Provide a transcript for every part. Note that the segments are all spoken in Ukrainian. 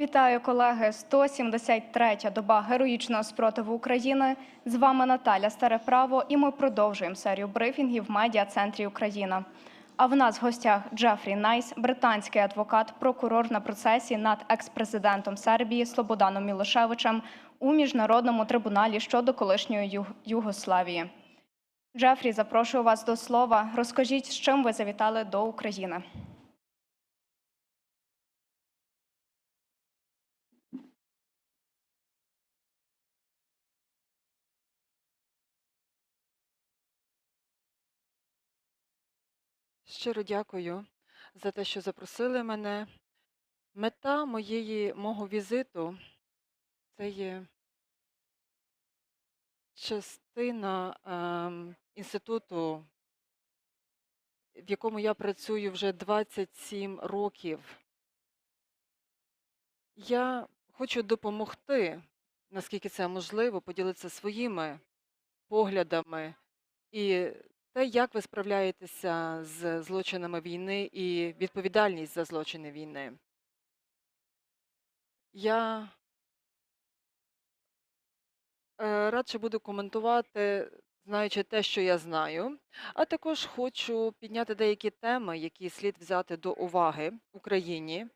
Вітаю, колеги! 173-я доба героїчного спротиву України. З вами Наталя Стареправо, і ми продовжуємо серію брифінгів в медіа-центрі Україна. А в нас в гостях Джефрі Найс, британський адвокат, прокурор на процесі над екс-президентом Сербії Слободаном Мілошевичем у міжнародному трибуналі щодо колишньої Юг- Югославії. Джефрі, запрошую вас до слова. Розкажіть, з чим ви завітали до України. Щиро дякую за те, що запросили мене. Мета моєї мого візиту це є частина ем, інституту, в якому я працюю вже 27 років. Я хочу допомогти, наскільки це можливо, поділитися своїми поглядами і те, як ви справляєтеся з злочинами війни і відповідальність за злочини війни. Я е, радше буду коментувати, знаючи те, що я знаю, а також хочу підняти деякі теми, які слід взяти до уваги Україні.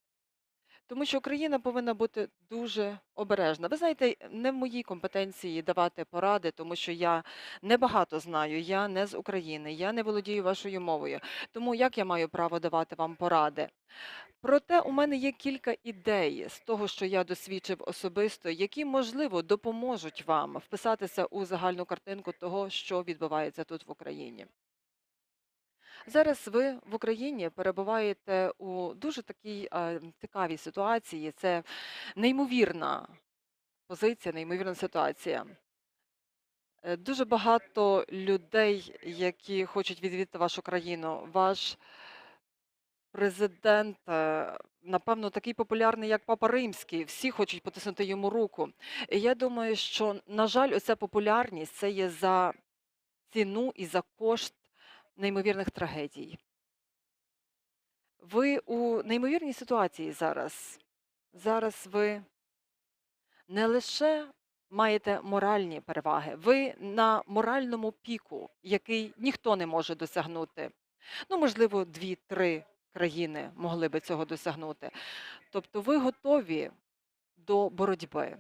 Тому що Україна повинна бути дуже обережна. Ви знаєте, не в моїй компетенції давати поради, тому що я небагато знаю, я не з України, я не володію вашою мовою. Тому як я маю право давати вам поради? Проте у мене є кілька ідей з того, що я досвідчив особисто, які можливо допоможуть вам вписатися у загальну картинку того, що відбувається тут в Україні. Зараз ви в Україні перебуваєте у дуже такій е, цікавій ситуації. Це неймовірна позиція, неймовірна ситуація. Е, Дуже багато людей, які хочуть відвідати вашу країну. Ваш президент, е, напевно, такий популярний, як Папа Римський. Всі хочуть потиснути йому руку. І я думаю, що, на жаль, оця популярність це є за ціну і за кошт неймовірних трагедій. Ви у неймовірній ситуації зараз. Зараз ви не лише маєте моральні переваги, ви на моральному піку, який ніхто не може досягнути. Ну, можливо, дві-три країни могли би цього досягнути. Тобто ви готові до боротьби.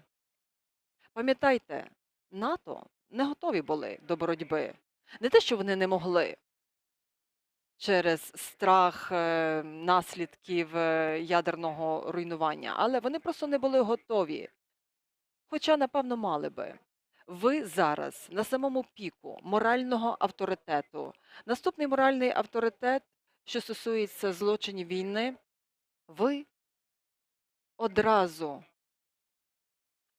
Пам'ятайте, НАТО не готові були до боротьби. Не те, що вони не могли через страх е, наслідків е, ядерного руйнування, але вони просто не були готові. Хоча, напевно, мали би. Ви зараз на самому піку морального авторитету. Наступний моральний авторитет, що стосується злочинів війни, ви одразу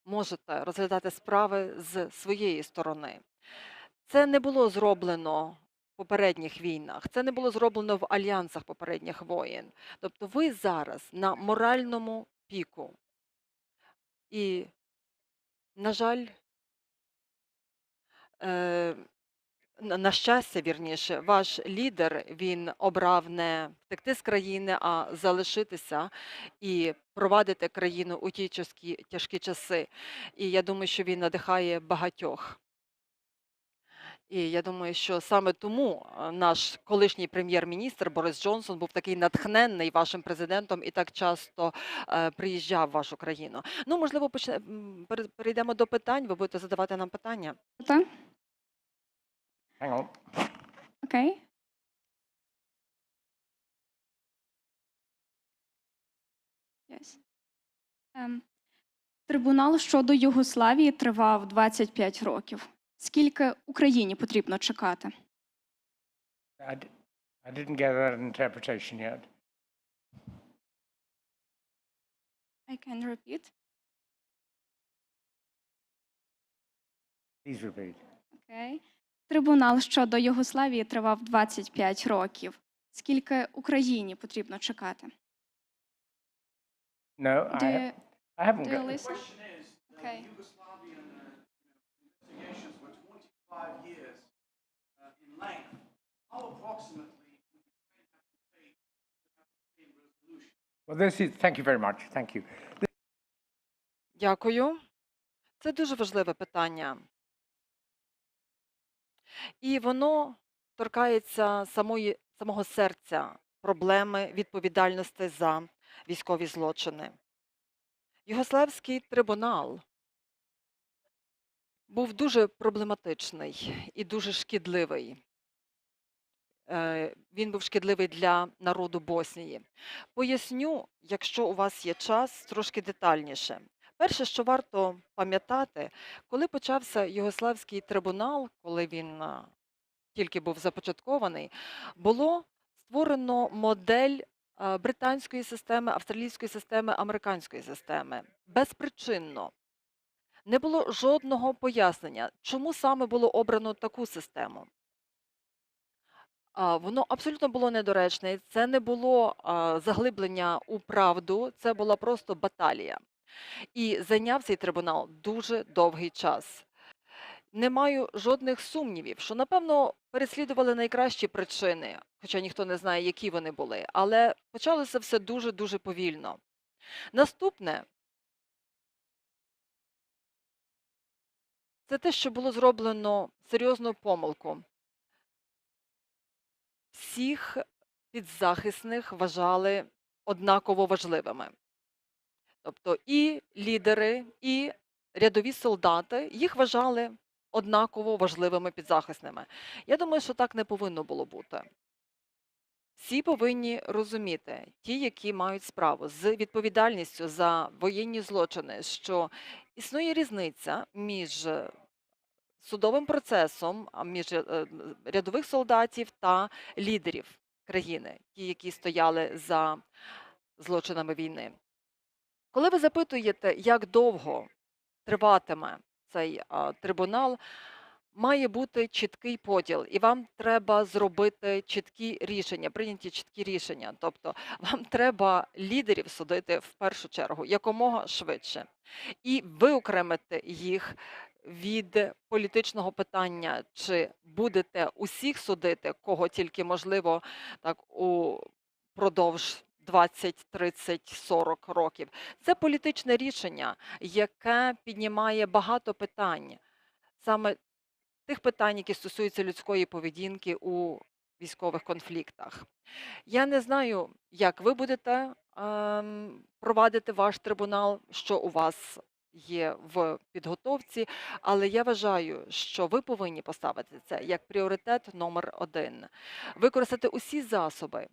можете розглядати справи з своєї сторони. Це не було зроблено попередніх війнах, це не було зроблено в альянсах попередніх воєн. Тобто ви зараз на моральному піку. І, на жаль, е, на щастя, вірніше, ваш лідер він обрав не втекти з країни, а залишитися і провадити країну у ті тяжкі часи. І я думаю, що він надихає багатьох. І я думаю, що саме тому наш колишній прем'єр-міністр Борис Джонсон був такий натхненний вашим президентом і так часто е, приїжджав в вашу країну. Ну, можливо, почне, перейдемо до питань. Ви будете задавати нам питання. Так? Hang on. Окей. Yes. Ем, Трибунал щодо Югославії тривав 25 років. Скільки Україні потрібно чекати? I, didn't get that interpretation yet. I can repeat. Please repeat. Окей. Трибунал щодо Югославії тривав 25 років. Скільки Україні потрібно чекати? No, I, you, I haven't do you got. listen? Okay. Дякую. Це дуже важливе питання. І воно торкається самої, самого серця проблеми відповідальності за військові злочини. Югославський трибунал був дуже проблематичний і дуже шкідливий. Е, Він був шкідливий для народу Боснії. Поясню, якщо у вас є час, трошки детальніше. Перше, що варто пам'ятати, коли почався Югославський трибунал, коли він тільки був започаткований, було створено модель британської системи, австралійської системи, американської системи безпричинно. Не було жодного пояснення, чому саме було обрано таку систему. Воно абсолютно було недоречне. Це не було заглиблення у правду, це була просто баталія. І зайняв цей трибунал дуже довгий час. Не маю жодних сумнівів, що напевно переслідували найкращі причини, хоча ніхто не знає, які вони були. Але почалося все дуже дуже повільно. Наступне це те, що було зроблено серйозну помилку. Всіх підзахисних вважали однаково важливими. Тобто і лідери, і рядові солдати їх вважали однаково важливими підзахисними. Я думаю, що так не повинно було бути. Всі повинні розуміти, ті, які мають справу з відповідальністю за воєнні злочини, що існує різниця між судовим процесом, між е, е, рядових солдатів та лідерів країни, ті, які стояли за злочинами війни. Коли ви запитуєте, як довго триватиме цей трибунал, має бути чіткий поділ, і вам треба зробити чіткі рішення, прийняті чіткі рішення. Тобто вам треба лідерів судити в першу чергу якомога швидше, і виокремити їх від політичного питання, чи будете усіх судити, кого тільки можливо, так у продовж 20, 30, 40 років. Це політичне рішення, яке піднімає багато питань, саме тих питань, які стосуються людської поведінки у військових конфліктах. Я не знаю, як ви будете ем, провадити ваш трибунал, що у вас є в підготовці, але я вважаю, що ви повинні поставити це як пріоритет номер один, використати усі засоби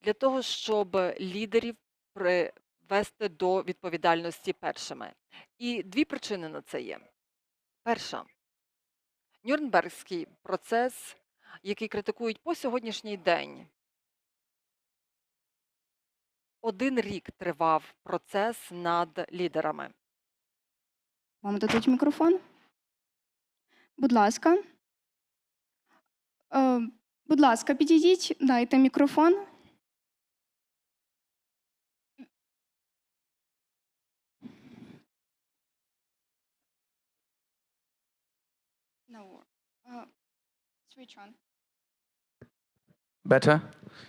для того, щоб лідерів привести до відповідальності першими. І дві причини на це є. Перша Нюрнбергський процес, який критикують по сьогоднішній день. Один рік тривав процес над лідерами. Вам дадуть мікрофон? Будь ласка. Е, будь ласка, підійдіть, дайте мікрофон. No. Uh, switch on. Better?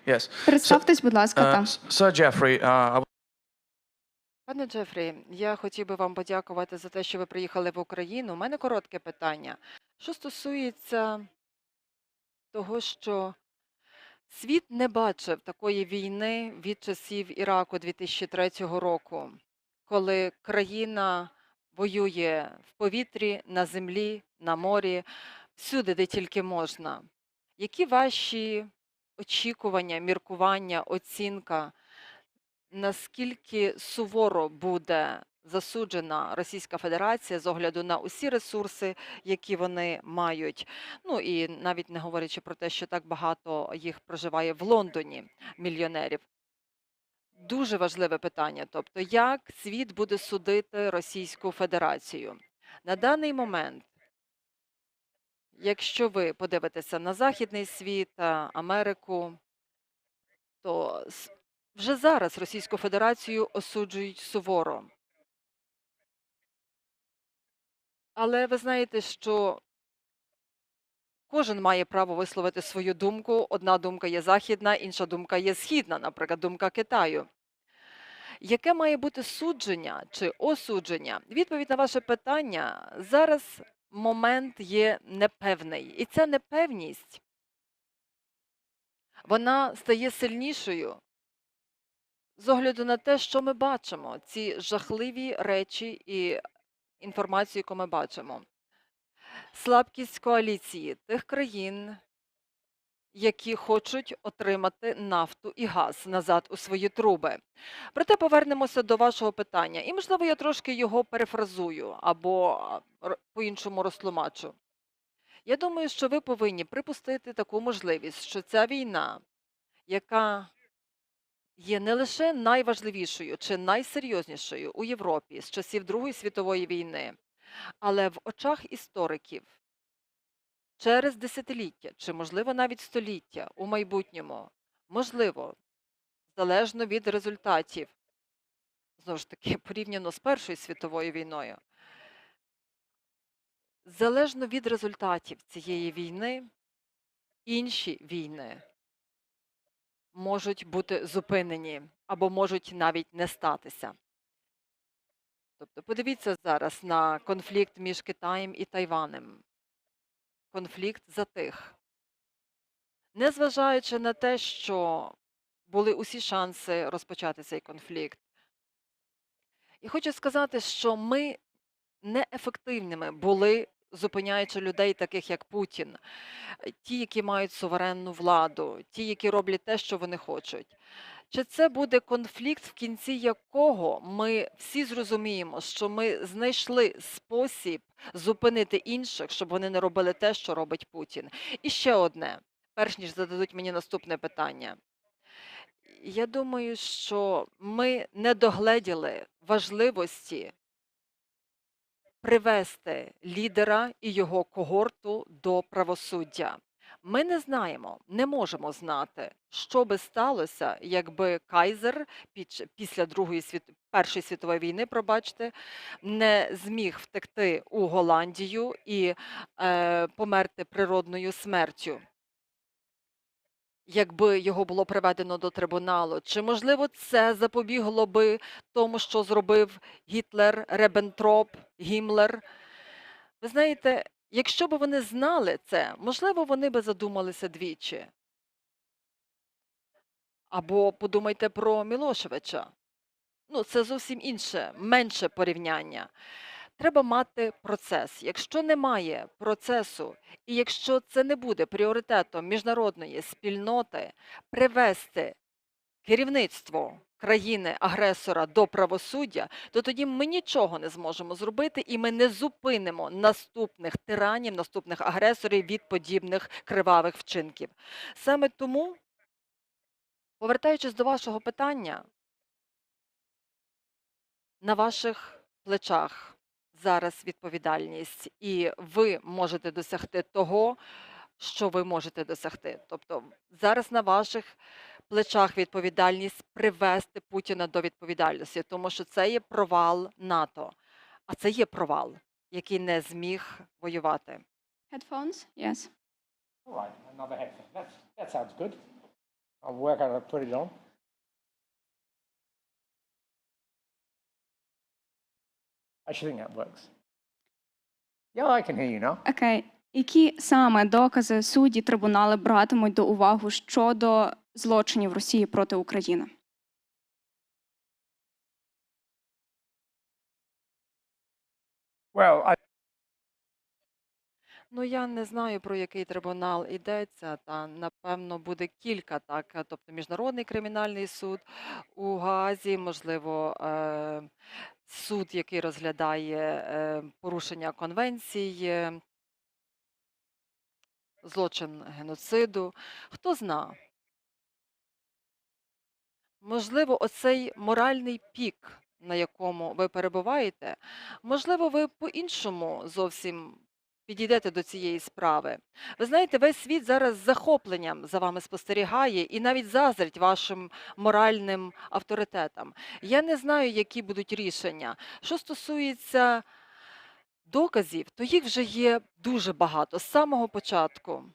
Yes. Представтесь, будь ласка, Uh, там. S- Sir Jeffrey, uh, I Пане Джефрі, я хотів би вам подякувати за те, що ви приїхали в Україну. У мене коротке питання. Що стосується того, що світ не бачив такої війни від часів Іраку 2003 року, коли країна воює в повітрі, на землі, на морі, всюди, де тільки можна. Які ваші очікування, міркування, оцінка? Наскільки суворо буде засуджена Російська Федерація з огляду на усі ресурси, які вони мають. Ну і навіть не говорячи про те, що так багато їх проживає в Лондоні мільйонерів. Дуже важливе питання. Тобто, як світ буде судити Російську Федерацію на даний момент. Якщо ви подивитеся на Західний світ, Америку, то вже зараз Російську Федерацію осуджують суворо. Але ви знаєте, що кожен має право висловити свою думку. Одна думка є західна, інша думка є східна, наприклад, думка Китаю. Яке має бути судження чи осудження? Відповідь на ваше питання зараз момент є непевний, і ця непевність вона стає сильнішою з огляду на те, що ми бачимо, ці жахливі речі і інформацію, яку ми бачимо. Слабкість коаліції тих країн, які хочуть отримати нафту і газ назад у свої труби. Проте повернемося до вашого питання, і можливо я трошки його перефразую або по-іншому розтлумачу. Я думаю, що ви повинні припустити таку можливість, що ця війна, яка є не лише найважливішою чи найсерйознішою у Європі з часів Другої світової війни, але в очах істориків через десятиліття чи, можливо, навіть століття у майбутньому, можливо, залежно від результатів, знову ж таки, порівняно з Першою світовою війною, залежно від результатів цієї війни, інші війни можуть бути зупинені або можуть навіть не статися. Тобто подивіться зараз на конфлікт між Китаєм і Тайванем. Конфлікт затих. Незважаючи на те, що були усі шанси розпочати цей конфлікт. І хочу сказати, що ми неефективними були, зупиняючи людей, таких як Путін, е, ті, які мають суверенну владу, ті, які роблять те, що вони хочуть. Чи це буде конфлікт, в кінці якого ми всі зрозуміємо, що ми знайшли спосіб зупинити інших, щоб вони не робили те, що робить Путін? І ще одне, перш ніж зададуть мені наступне питання. Я думаю, що ми не догледіли важливості привести лідера і його когорту до правосуддя. Ми не знаємо, не можемо знати, що би сталося, якби Кайзер під, після Другої світ... Першої світової війни, пробачте, не зміг втекти у Голландію і е, померти природною смертю. Якби його було приведено до трибуналу, чи можливо це запобігло би тому, що зробив Гітлер, Ребентроп, Гімлер? Ви знаєте, якщо б вони знали це, можливо, вони би задумалися двічі. Або подумайте про Мілошевича. Ну, це зовсім інше, менше порівняння. Треба мати процес. Якщо немає процесу, і якщо це не буде пріоритетом міжнародної спільноти, привести керівництво країни-агресора до правосуддя, то тоді ми нічого не зможемо зробити, і ми не зупинимо наступних тиранів, наступних агресорів від подібних кривавих вчинків. Саме тому, повертаючись до вашого питання, на ваших плечах зараз відповідальність, і ви можете досягти того, що ви можете досягти. Тобто зараз на ваших плечах відповідальність привести Путіна до відповідальності, тому що це є провал НАТО, а це є провал, який не зміг воювати. Headphones? Yes. All right, another headphone. That's, that sounds good. I'll work out how to put it on. I think that works. Yeah, I can hear you now. Окей. Які саме докази судді трибунали братимуть до уваги щодо злочинів Росії проти України? Well, I, Ну, я не знаю, про який трибунал йдеться, та напевно буде кілька, так, е, тобто Міжнародний кримінальний суд у Гаазі, можливо, е, суд, який розглядає е, порушення конвенцій, е, злочин геноциду. Хто зна? Можливо, оцей моральний пік, на якому ви перебуваєте, можливо, ви по-іншому зовсім підійдете до цієї справи. Ви знаєте, весь світ зараз з захопленням за вами спостерігає і навіть заздрить вашим моральним авторитетам. Я не знаю, які будуть рішення. Що стосується доказів, то їх вже є дуже багато з самого початку.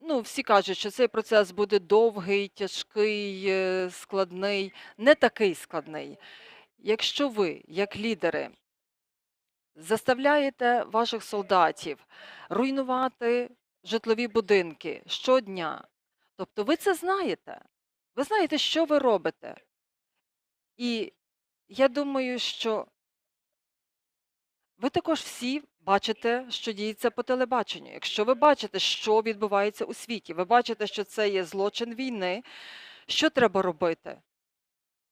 ну, всі кажуть, що цей процес буде довгий, тяжкий, е, складний, не такий складний. Якщо ви, як лідери, заставляєте ваших солдатів руйнувати житлові будинки щодня, тобто ви це знаєте, ви знаєте, що ви робите. І я думаю, що ви також всі бачите, що діється по телебаченню. Якщо ви бачите, що відбувається у світі, ви бачите, що це є злочин війни, що треба робити?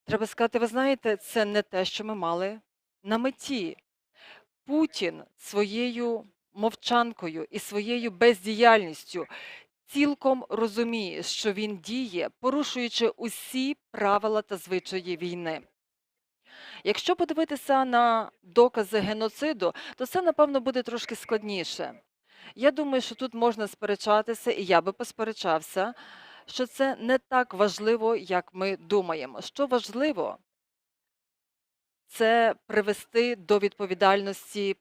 Треба сказати, ви знаєте, це не те, що ми мали на меті. Путін своєю мовчанкою і своєю бездіяльністю цілком розуміє, що він діє, порушуючи усі правила та звичаї війни. Якщо подивитися на докази геноциду, то це, напевно, буде трошки складніше. Я думаю, що тут можна сперечатися, і я би посперечався, що це не так важливо, як ми думаємо. Що важливо, це привести до відповідальності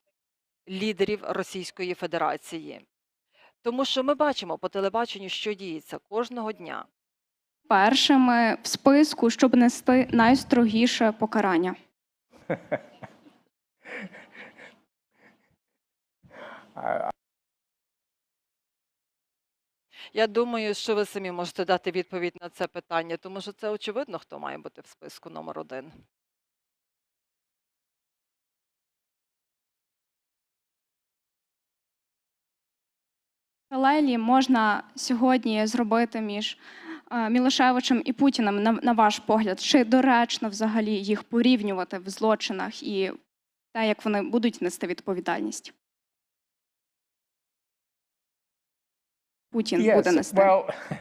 лідерів Російської Федерації. Тому що ми бачимо по телебаченню, що діється кожного дня. Першими в списку, щоб нести найстрогіше покарання. Я думаю, що ви самі можете дати відповідь на це питання, тому що це очевидно, хто має бути в списку номер один. Паралелі можна сьогодні зробити між е, Мілошевичем і Путіним, на, на ваш погляд, чи доречно взагалі їх порівнювати в злочинах і те, як вони будуть нести відповідальність? Путін буде нести. well,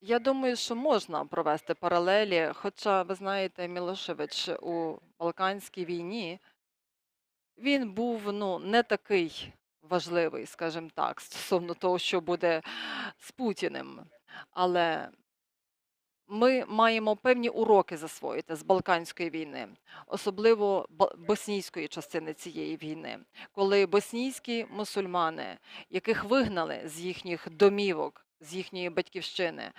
Я думаю, що можна провести паралелі, хоча, ви знаєте, Мілошевич у Балканській війні він був ну, не такий важливий, скажімо так, стосовно того, що буде з Путіним. Але ми маємо певні уроки засвоїти з Балканської війни, особливо боснійської частини цієї війни, коли боснійські мусульмани, яких вигнали з їхніх домівок, з їхньої батьківщини,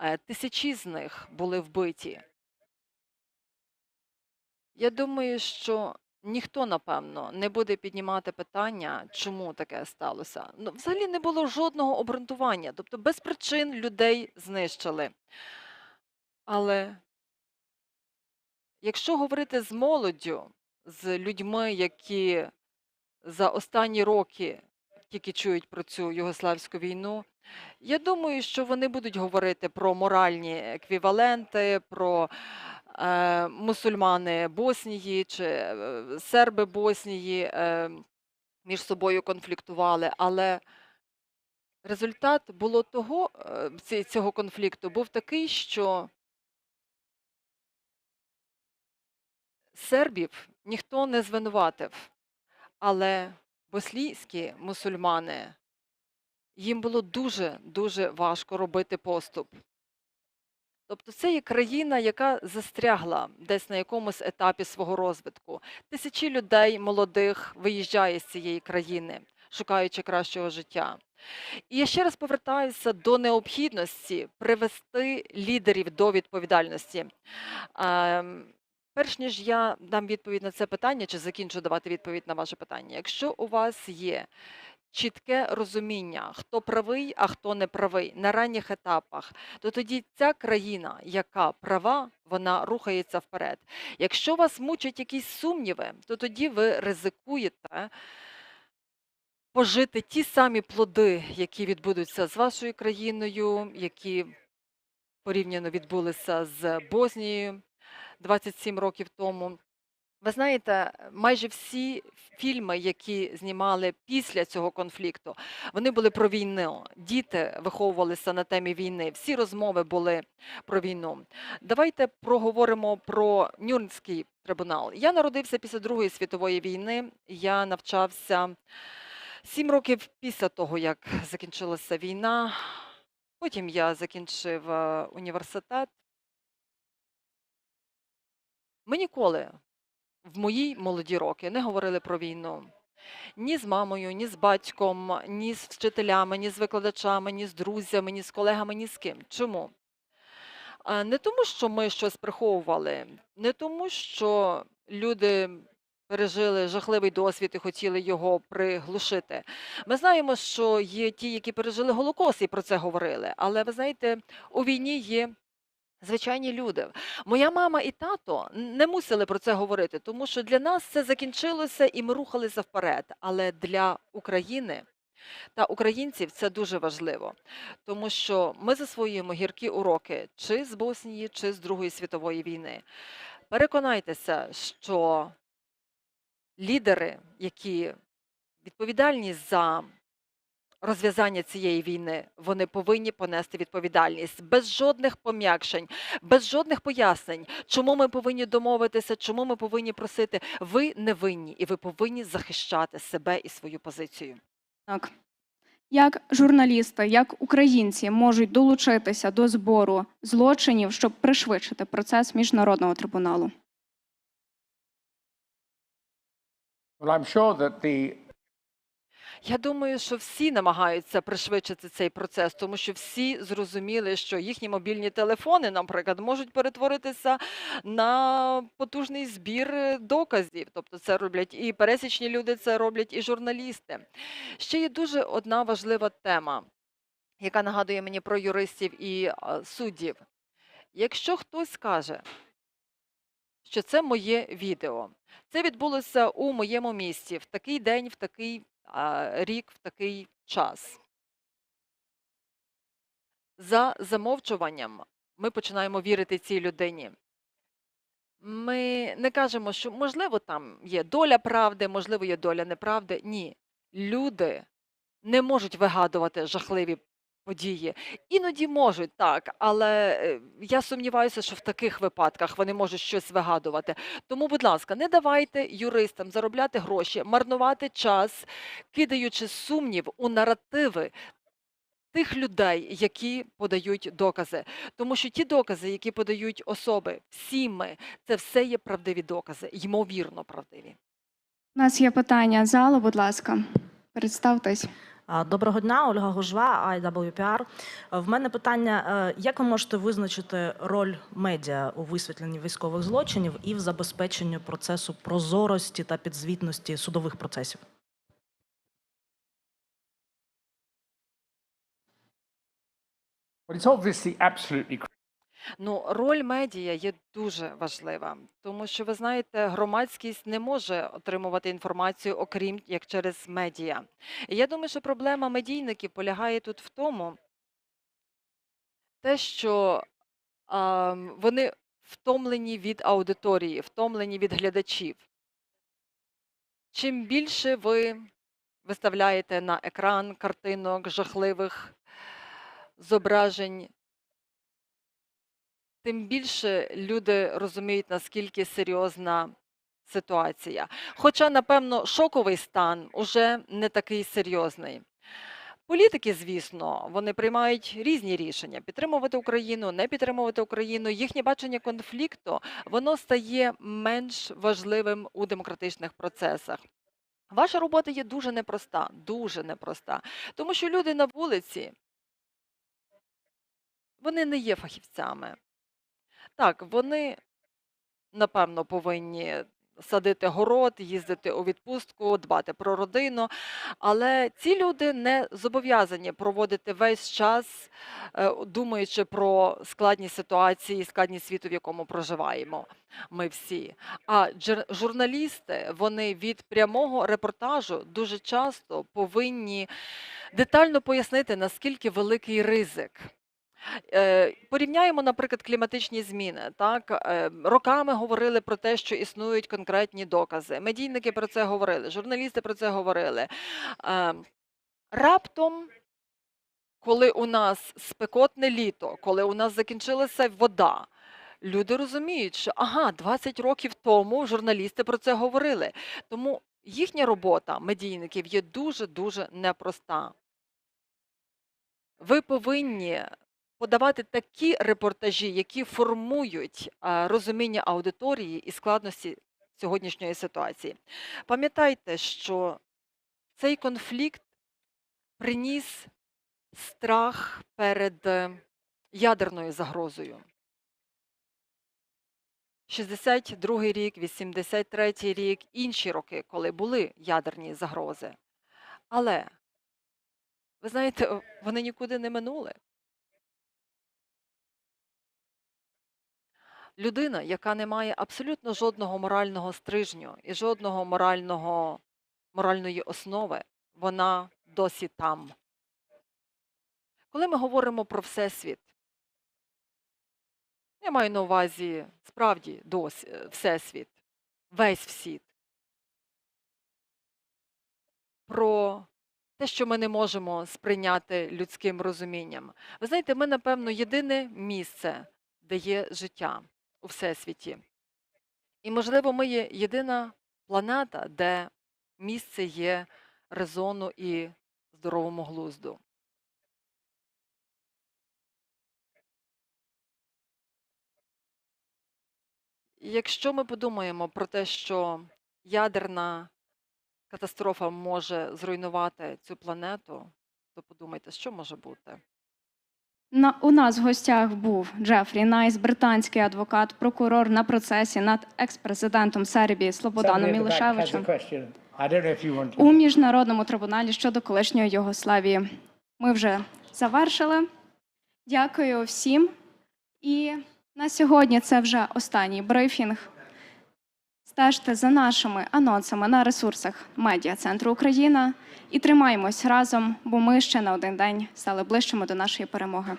е, тисячі з них були вбиті. Я думаю, що ніхто, напевно, не буде піднімати питання, чому таке сталося. Ну, взагалі не було жодного обґрунтування, тобто без причин людей знищили. Але якщо говорити з молоддю, з людьми, які за останні роки тільки чують про цю югославську війну, я думаю, що вони будуть говорити про моральні еквіваленти, про мусульмани Боснії чи е, серби Боснії е, між собою конфліктували, але результат було того, е, цього конфлікту був такий, що сербів ніхто не звинуватив, але боснійські мусульмани їм було дуже дуже важко робити поступ. Тобто це є країна, яка застрягла десь на якомусь етапі свого розвитку. Тисячі людей молодих виїжджає з цієї країни, шукаючи кращого життя. І я ще раз повертаюся до необхідності привести лідерів до відповідальності. Ем, Перш ніж я дам відповідь на це питання, чи закінчу давати відповідь на ваше питання, якщо у вас є чітке розуміння, хто правий, а хто не правий на ранніх етапах, то тоді ця країна, яка права, вона рухається вперед. Якщо вас мучать якісь сумніви, то тоді ви ризикуєте пожити ті самі плоди, які відбудуться з вашою країною, які порівняно відбулися з Боснією 27 років тому. Ви знаєте, майже всі фільми, які знімали після цього конфлікту, вони були про війну. Діти виховувалися на темі війни. Всі розмови були про війну. Давайте проговоримо про Нюрнський трибунал. Я народився після Другої світової війни. Я навчався сім років після того, як закінчилася війна. Потім я закінчив е, університет. Ми ніколи в мої молоді роки не говорили про війну. Ні з мамою, ні з батьком, ні з вчителями, ні з викладачами, ні з друзями, ні з колегами, ні з ким. Чому? Не тому, що ми щось приховували, не тому, що люди пережили жахливий досвід і хотіли його приглушити. Ми знаємо, що є ті, які пережили Голокост і про це говорили. Але ви знаєте, у війні є звичайні люди. Моя мама і тато не мусили про це говорити, тому що для нас це закінчилося і ми рухалися вперед. Але для України та українців це дуже важливо, тому що ми засвоюємо гіркі уроки чи з Боснії, чи з Другої світової війни. Переконайтеся, що лідери, які відповідальні за розв'язання цієї війни, вони повинні понести відповідальність без жодних пом'якшень, без жодних пояснень, чому ми повинні домовитися, чому ми повинні просити. Ви не винні, і ви повинні захищати себе і свою позицію. Так. Як журналісти, як українці можуть долучитися до збору злочинів, щоб пришвидшити процес міжнародного трибуналу? Well, I'm sure that the Я думаю, що всі намагаються пришвидшити цей процес, тому що всі зрозуміли, що їхні мобільні телефони, наприклад, можуть перетворитися на потужний збір е, доказів. Тобто це роблять і пересічні люди, це роблять і журналісти. Ще є дуже одна важлива тема, яка нагадує мені про юристів і суддів. Якщо хтось скаже, що це моє відео, це відбулося у моєму місті в такий день, в такий рік, в такий час. За замовчуванням ми починаємо вірити цій людині. Ми не кажемо, що можливо там є доля правди, можливо, є доля неправди. Ні. Люди не можуть вигадувати жахливі події. Іноді можуть так, але е, я сумніваюся, що в таких випадках вони можуть щось вигадувати. Тому, будь ласка, не давайте юристам заробляти гроші, марнувати час, кидаючи сумнів у наративи тих людей, які подають докази. Тому що ті докази, які подають особи, всі ми, це все є правдиві докази, ймовірно правдиві. У нас є питання залу, будь ласка, представтесь. Доброго дня, Ольга Гужва, IWPR. Е, В мене питання: е, як ви можете визначити роль медіа у висвітленні військових злочинів і в забезпеченні процесу прозорості та підзвітності судових процесів? well, it's obviously absolutely Ну, роль медіа є дуже важлива, тому що ви знаєте, громадськість не може отримувати інформацію, окрім як через медіа. І я думаю, що проблема медійників полягає тут в тому, те, що а, вони втомлені від аудиторії, втомлені від глядачів. Чим більше ви виставляєте на екран картинок, жахливих зображень, тим більше люди розуміють, наскільки серйозна ситуація. Хоча, напевно, шоковий стан уже не такий серйозний. Політики, звісно, вони приймають різні рішення: підтримувати Україну, не підтримувати Україну. Їхнє бачення конфлікту воно стає менш важливим у демократичних процесах. Ваша робота є дуже непроста, дуже непроста, тому що люди на вулиці вони не є фахівцями. Так, вони, напевно, повинні садити город, їздити у відпустку, дбати про родину. Але ці люди не зобов'язані проводити весь час, е, думаючи про складні ситуації, складність світу, в якому проживаємо ми всі. А журналісти, вони від прямого репортажу дуже часто повинні детально пояснити, наскільки великий ризик. Е, Порівняємо, наприклад, кліматичні зміни. Так Е, роками говорили про те, що існують конкретні докази. Медійники про це говорили, журналісти про це говорили. Е, Раптом, коли у нас спекотне літо, коли у нас закінчилася вода. Люди розуміють, що ага, 20 років тому журналісти про це говорили. Тому їхня робота медійників є дуже дуже непроста. Ви повинні подавати такі репортажі, які формують розуміння аудиторії і складності сьогоднішньої ситуації. Пам'ятайте, що цей конфлікт приніс страх перед е, ядерною загрозою. 62-й рік, 83-й рік, інші роки, коли були ядерні загрози. Але, ви знаєте, вони нікуди не минули. Людина, яка не має абсолютно жодного морального стрижню і жодного морального, моральної основи, вона досі там. Коли ми говоримо про Всесвіт, я маю на увазі справді досі, е, Всесвіт, весь всіт. Про те, що ми не можемо сприйняти людським розумінням. Ви знаєте, ми, напевно, єдине місце, де є життя у Всесвіті. І, можливо, ми є єдина планета, де місце є резону і здоровому глузду. Якщо ми подумаємо про те, що ядерна катастрофа може зруйнувати цю планету, то подумайте, що може бути. На, у нас в гостях був Джефрі Найс, британський адвокат, прокурор на процесі над екс-президентом Сербії Слободаном to. у міжнародному трибуналі щодо колишньої Югославії. Ми вже завершили. Дякую всім. І на сьогодні це вже останній брифінг. Стежте за нашими анонсами на ресурсах Медіа Центру Україна і тримаємось разом, бо ми ще на один день стали ближчими до нашої перемоги.